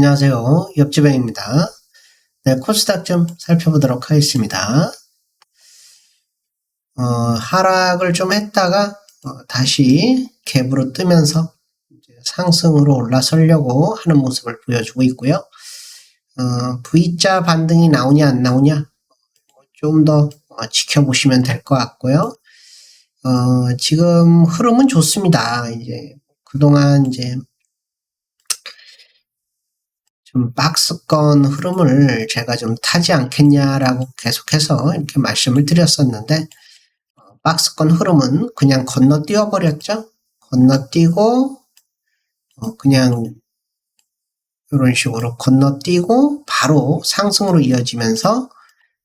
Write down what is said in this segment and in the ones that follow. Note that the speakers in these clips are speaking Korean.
안녕하세요. 옆집행입니다. 네, 코스닥 좀 살펴보도록 하겠습니다. 어, 하락을 좀 했다가 어, 다시 갭으로 뜨면서 상승으로 올라서려고 하는 모습을 보여주고 있고요. 어, V자 반등이 나오냐 안 나오냐 좀 더 지켜보시면 될 것 같고요. 어, 지금 흐름은 좋습니다. 이제 그동안 이제 좀 박스권 흐름을 제가 좀 타지 않겠냐라고 계속해서 이렇게 말씀을 드렸었는데 어, 박스권 흐름은 그냥 건너뛰어 버렸죠. 건너뛰고 어, 그냥 이런 식으로 건너뛰고 바로 상승으로 이어지면서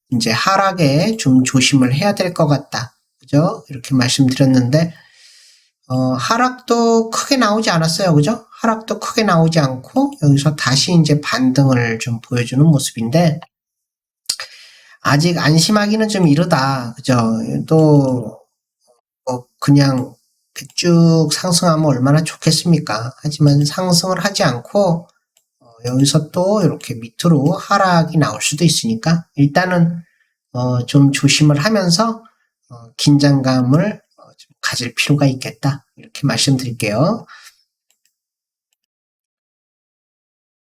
이제 하락에 좀 조심을 해야 될 것 같다. 그죠? 이렇게 말씀드렸는데 어, 하락도 크게 나오지 않았어요. 그죠? 하락도 크게 나오지 않고 여기서 다시 이제 반등을 좀 보여주는 모습인데 아직 안심하기는 좀 이르다. 그죠? 또 어, 그냥 쭉 상승하면 얼마나 좋겠습니까? 하지만 상승을 하지 않고 어, 여기서 또 이렇게 밑으로 하락이 나올 수도 있으니까 일단은 어, 좀 조심을 하면서 어, 긴장감을 가질 필요가 있겠다. 이렇게 말씀드릴게요.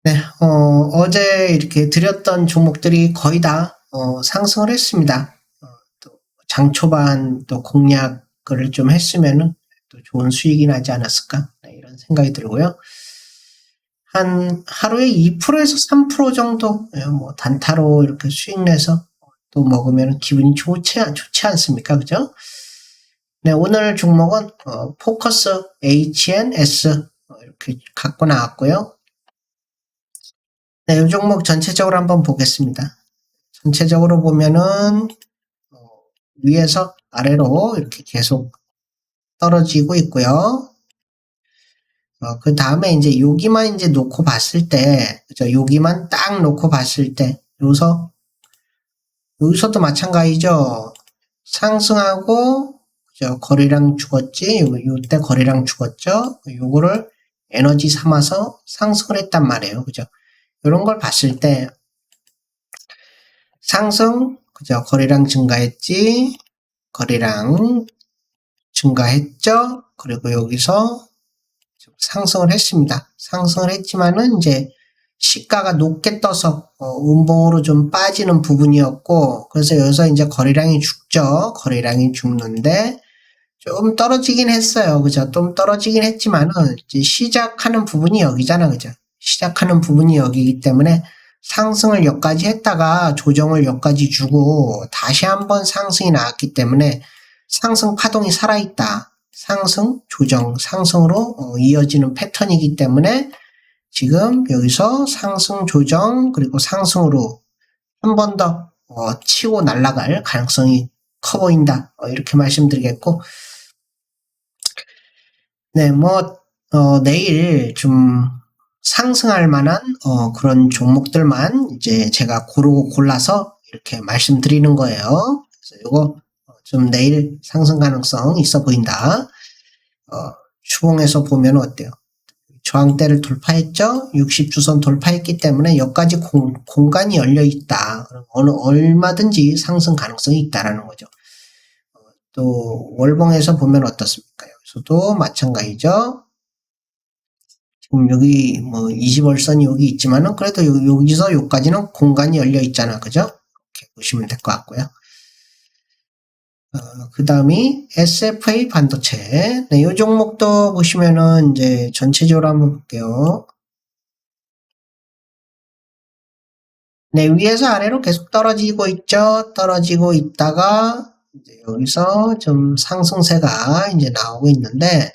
네, 어, 제 이렇게 드렸던 종목들이 거의 다 어, 상승을 했습니다. 어, 또 장 초반 또 공략을 좀 했으면은 또 좋은 수익이 나지 않았을까 네, 이런 생각이 들고요. 한 하루에 2%에서 3% 정도 예, 뭐 단타로 이렇게 수익 내서 또 먹으면 기분이 좋지, 좋지 않습니까? 그죠? 네, 오늘 종목은 어, 포커스 HNS 어, 이렇게 갖고 나왔고요. 네, 이 종목 전체적으로 한번 보겠습니다. 전체적으로 보면은 어, 위에서 아래로 이렇게 계속 떨어지고 있고요. 어, 그 다음에 이제 여기만 이제 놓고 봤을 때, 그죠? 여기만 딱 놓고 봤을 때, 여기서, 여기서도 마찬가지죠. 상승하고, 그죠? 거리랑 죽었지? 요, 요때 거리랑 죽었죠? 요거를 에너지 삼아서 상승을 했단 말이에요. 그죠? 이런 걸 봤을 때, 상승, 그죠? 거리랑 증가했지? 거리랑 증가했죠? 그리고 여기서 상승을 했습니다. 상승을 했지만은 이제 시가가 높게 떠서 어, 운봉으로 좀 빠지는 부분이었고 그래서 여기서 이제 거래량이 죽죠. 거래량이 죽는데 좀 떨어지긴 했어요. 그죠? 좀 떨어지긴 했지만은 시작하는 부분이 여기잖아. 그죠? 시작하는 부분이 여기이기 때문에 상승을 여기까지 했다가 조정을 여기까지 주고 다시 한번 상승이 나왔기 때문에 상승 파동이 살아있다. 상승, 조정, 상승으로 어, 이어지는 패턴이기 때문에 지금 여기서 상승, 조정, 그리고 상승으로 한 번더 어, 치고 날아갈 가능성이 커 보인다. 어, 이렇게 말씀드리겠고, 네, 뭐, 어, 내일 좀 상승할 만한 어, 그런 종목들만 이제 제가 고르고 골라서 이렇게 말씀드리는 거예요. 그래서 이거 좀 내일 상승 가능성 있어 보인다. 어, 추봉에서 보면 어때요? 저항대를 돌파했죠? 60주선 돌파했기 때문에 여기까지 공, 공간이 열려 있다. 어느 얼마든지 상승 가능성이 있다라는 거죠. 어, 또 월봉에서 보면 어떻습니까? 여 기서도 마찬가지죠. 지금 여기 뭐 20월선이 여기 있지만은 그래도 여기서 여기까지는 공간이 열려 있잖아. 그죠? 이렇게 보시면 될 것 같고요. 어, 그 다음이 SFA 반도체. 네, 이 종목도 보시면은 이제 전체적으로 한번 볼게요. 네, 위에서 아래로 계속 떨어지고 있죠. 떨어지고 있다가 이제 여기서 좀 상승세가 이제 나오고 있는데,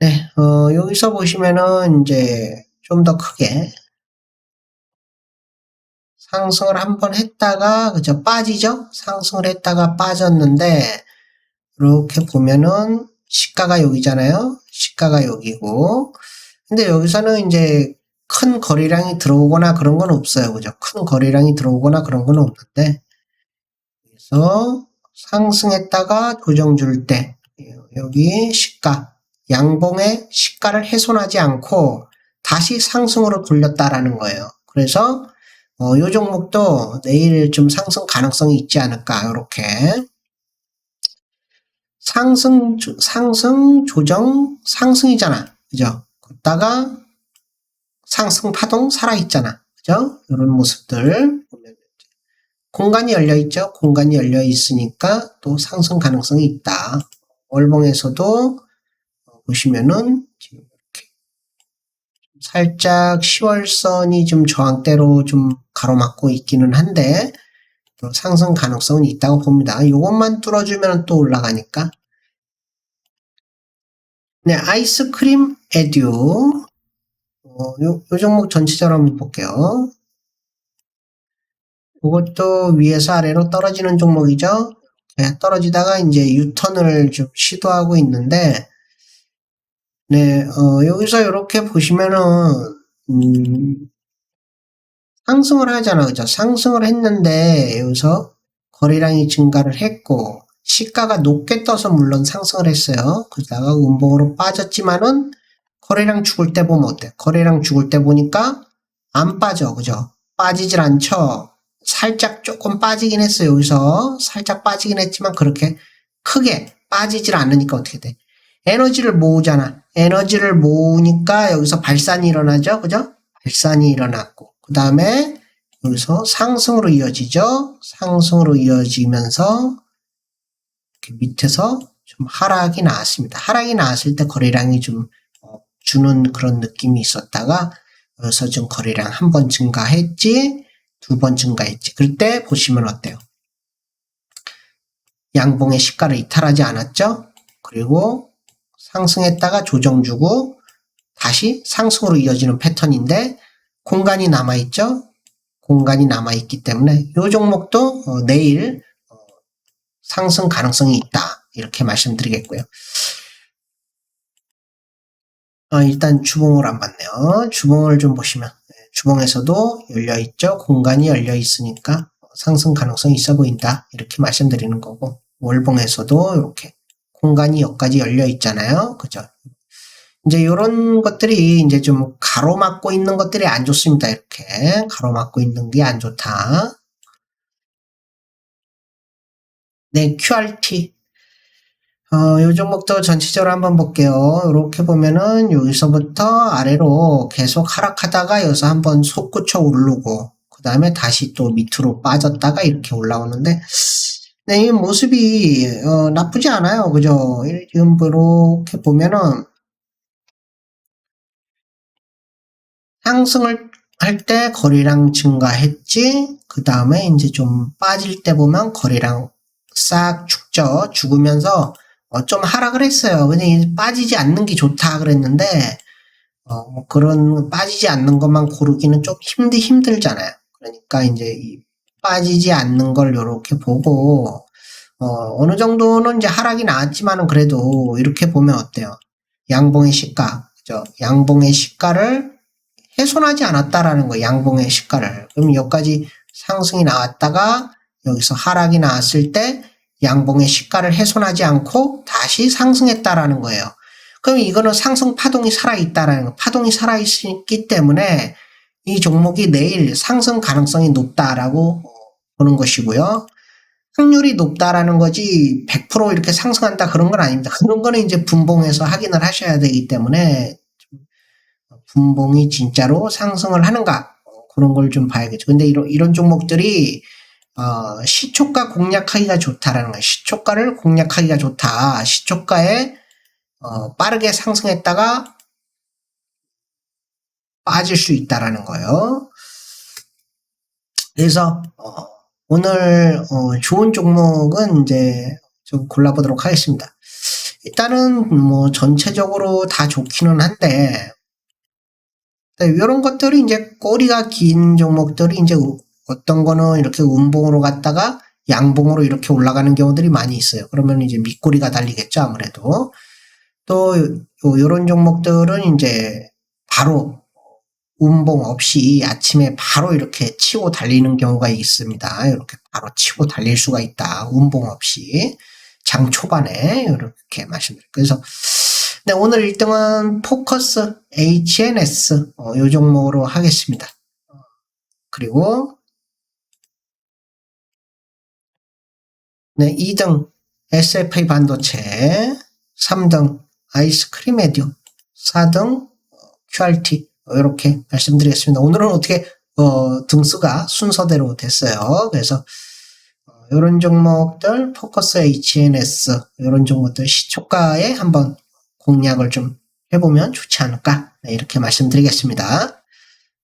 네, 어, 여기서 보시면은 이제 좀 더 크게 상승을 한번 했다가 그죠? 빠지죠? 상승을 했다가 빠졌는데 이렇게 보면은 시가가 여기잖아요? 시가가 여기고. 근데 여기서는 이제 큰 거래량이 들어오거나 그런 건 없어요. 그죠? 큰 거래량이 들어오거나 그런 건 없는데 그래서 상승했다가 조정 줄 때 여기 시가 양봉의 시가를 훼손하지 않고 다시 상승으로 돌렸다라는 거예요. 그래서 어, 요 종목도 내일 좀 상승 가능성이 있지 않을까 이렇게 상승 조- 상승 조정 상승이잖아, 그죠? 걷다가 상승 파동 살아 있잖아, 그죠? 이런 모습들 공간이 열려 있죠. 공간이 열려 있으니까 또 상승 가능성이 있다. 월봉에서도 어, 보시면은 지금 이렇게 살짝 10월선이 좀 저항대로 좀 가로막고 있기는 한데 또 상승 가능성은 있다고 봅니다. 이것만 뚫어주면 또 올라가니까. 네, 아이스크림 에듀. 어, 요, 요 종목 전체적으로 한번 볼게요. 이것도 위에서 아래로 떨어지는 종목이죠. 네, 떨어지다가 이제 유턴을 좀 시도하고 있는데, 네, 어, 여기서 이렇게 보시면은, 음, 상승을 하잖아. 그죠? 상승을 했는데, 여기서 거래량이 증가를 했고, 시가가 높게 떠서 물론 상승을 했어요. 그러다가 음봉으로 빠졌지만은, 거래량 죽을 때 보면 어때? 거래량 죽을 때 보니까 안 빠져. 그죠? 빠지질 않죠? 살짝 조금 빠지긴 했어요. 여기서 살짝 빠지긴 했지만 그렇게 크게 빠지질 않으니까 어떻게 돼? 에너지를 모으잖아. 에너지를 모으니까 여기서 발산이 일어나죠. 그죠? 발산이 일어났고. 그 다음에 여기서 상승으로 이어지죠. 상승으로 이어지면서 밑에서 좀 하락이 나왔습니다. 하락이 나왔을 때 거래량이 좀 어, 주는 그런 느낌이 있었다가 여기서 좀 거래량 한 번 증가했지. 두 번 증가했지. 그때 보시면 어때요? 양봉의 시가를 이탈하지 않았죠? 그리고 상승했다가 조정 주고 다시 상승으로 이어지는 패턴인데 공간이 남아있죠? 공간이 남아있기 때문에 이 종목도 어, 내일 어, 상승 가능성이 있다. 이렇게 말씀드리겠고요. 어, 일단 주봉을 안 봤네요. 주봉을 좀 보시면 네, 주봉에서도 열려 있죠. 공간이 열려 있으니까 상승 가능성이 있어 보인다. 이렇게 말씀드리는 거고 월봉에서도 이렇게 공간이 여기까지 열려 있잖아요. 그죠? 이제 이런 것들이 이제 좀 가로막고 있는 것들이 안 좋습니다. 이렇게 가로막고 있는 게 안 좋다. 네, QRT. 어, 요 종목도 전체적으로 한번 볼게요. 이렇게 보면은 여기서부터 아래로 계속 하락하다가 여기서 한번 솟구쳐 오르고 그 다음에 다시 또 밑으로 빠졌다가 이렇게 올라오는데 네, 이 모습이 어, 나쁘지 않아요. 그죠? 지금 이렇게 보면은 상승을 할 때 거래량 증가했지. 그 다음에 이제 좀 빠질 때 보면 거래량 싹 죽죠. 죽으면서 어, 좀 하락을 했어요. 근데 빠지지 않는 게 좋다 그랬는데 어, 뭐 그런 빠지지 않는 것만 고르기는 좀 힘들 힘들잖아요. 그러니까 이제 이 빠지지 않는 걸 이렇게 보고 어, 어느 정도는 이제 하락이 나왔지만은 그래도 이렇게 보면 어때요? 양봉의 시가, 그죠? 양봉의 시가를 훼손하지 않았다라는 거예요. 양봉의 시가를. 그럼 여기까지 상승이 나왔다가 여기서 하락이 나왔을 때 양봉의 시가를 훼손하지 않고 다시 상승했다라는 거예요. 그럼 이거는 상승 파동이 살아있다라는 거. 파동이 살아있기 때문에 이 종목이 내일 상승 가능성이 높다라고 보는 것이고요. 확률이 높다라는 거지 100% 이렇게 상승한다 그런 건 아닙니다. 그런 거는 이제 분봉해서 확인을 하셔야 되기 때문에 분봉이 진짜로 상승을 하는가 어, 그런 걸 좀 봐야겠죠. 근데 이런 이런 종목들이 어, 시초가 공략하기가 좋다라는 거예요. 시초가를 공략하기가 좋다. 시초가에 어, 빠르게 상승했다가 빠질 수 있다라는 거예요. 그래서 어, 오늘 어, 좋은 종목은 이제 좀 골라보도록 하겠습니다. 일단은 뭐 전체적으로 다 좋기는 한데 이런 것들이 이제 꼬리가 긴 종목들이 이제 어떤 거는 이렇게 음봉으로 갔다가 양봉으로 이렇게 올라가는 경우들이 많이 있어요. 그러면 이제 밑꼬리가 달리겠죠, 아무래도. 또, 요런 종목들은 이제 바로 음봉 없이 아침에 바로 이렇게 치고 달리는 경우가 있습니다. 이렇게 바로 치고 달릴 수가 있다. 음봉 없이. 장 초반에 이렇게 말씀드려요. 그래서 네, 오늘 1등은 포커스 HNS 어, 요 종목으로 하겠습니다. 어, 그리고 네, 2등 SFA 반도체, 3등 아이스크림 메디오, 4등 QRT 이렇게 말씀드리겠습니다. 오늘은 어떻게 어, 등수가 순서대로 됐어요. 그래서 이런 종목들 포커스 HNS 이런 종목들 시초가에 한번 공략을 좀 해보면 좋지 않을까 네, 이렇게 말씀드리겠습니다.